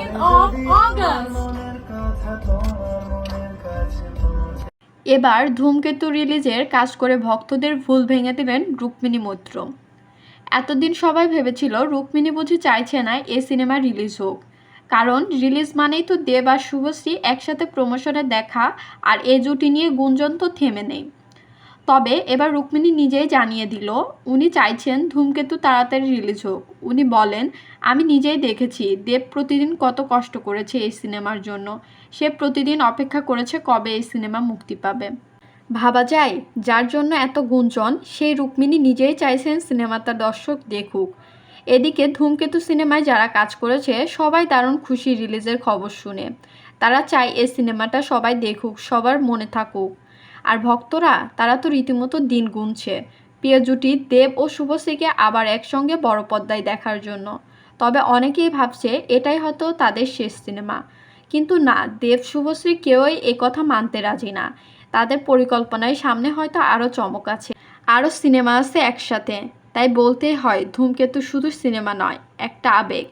15th of August. এবার ধূমকেতু রিলিজের কাজ করে ভক্তদের ভুল ভেঙে দিলেন রুক্মিণী মৈত্র। এতদিন সবাই ভেবেছিল রুক্মিণী বুঝি চাইছে না এ সিনেমা রিলিজ হোক। কারণ রিলিজ মানেই তো দেব আর শুভশ্রী একসাথে প্রমোশনে দেখা আর এ জুটি নিয়ে গুঞ্জন তো থেমে নেই। তবে এবার রুক্মিণী নিজেই জানিয়ে দিল, উনি চাইছেন ধূমকেতু তাড়াতাড়ি রিলিজ হোক। উনি বলেন, আমি নিজেই দেখেছি, দেব প্রতিদিন কত কষ্ট করেছে এই সিনেমার জন্য। সে প্রতিদিন অপেক্ষা করেছে কবে এই সিনেমা মুক্তি পাবে? ভাবা যায়, যার জন্য এত গুঞ্জন, সেই রুক্মিণী নিজেই চাইছেন সিনেমাটা দর্শক দেখুক। এদিকে ধূমকেতু সিনেমায় যারা কাজ করেছে, সবাই দারুণ খুশি রিলিজের খবর শুনে। তারা চায় এই সিনেমাটা সবাই দেখুক, সবার মনে থাকুক। আর ভক্তরা, তারা তো রীতিমতো দিন গুনছে। প্রিয় জুটি, দেব ও শুভশ্রীকে আবার একসঙ্গে বড় পর্দায় দেখার জন্য। তবে অনেকেই ভাবছে, এটাই হয়তো তাদের শেষ সিনেমা। কিন্তু না, দেব, শুভশ্রী কেউই কথা মানতে রাজি না। তাদের পরিকল্পনায় সামনে হয়তো আরও চমক আছে। আরও সিনেমা আছে একসাথে। তাই বলতেই হয়, ধূমকেতু শুধু সিনেমা নয়, একটা আবেগ।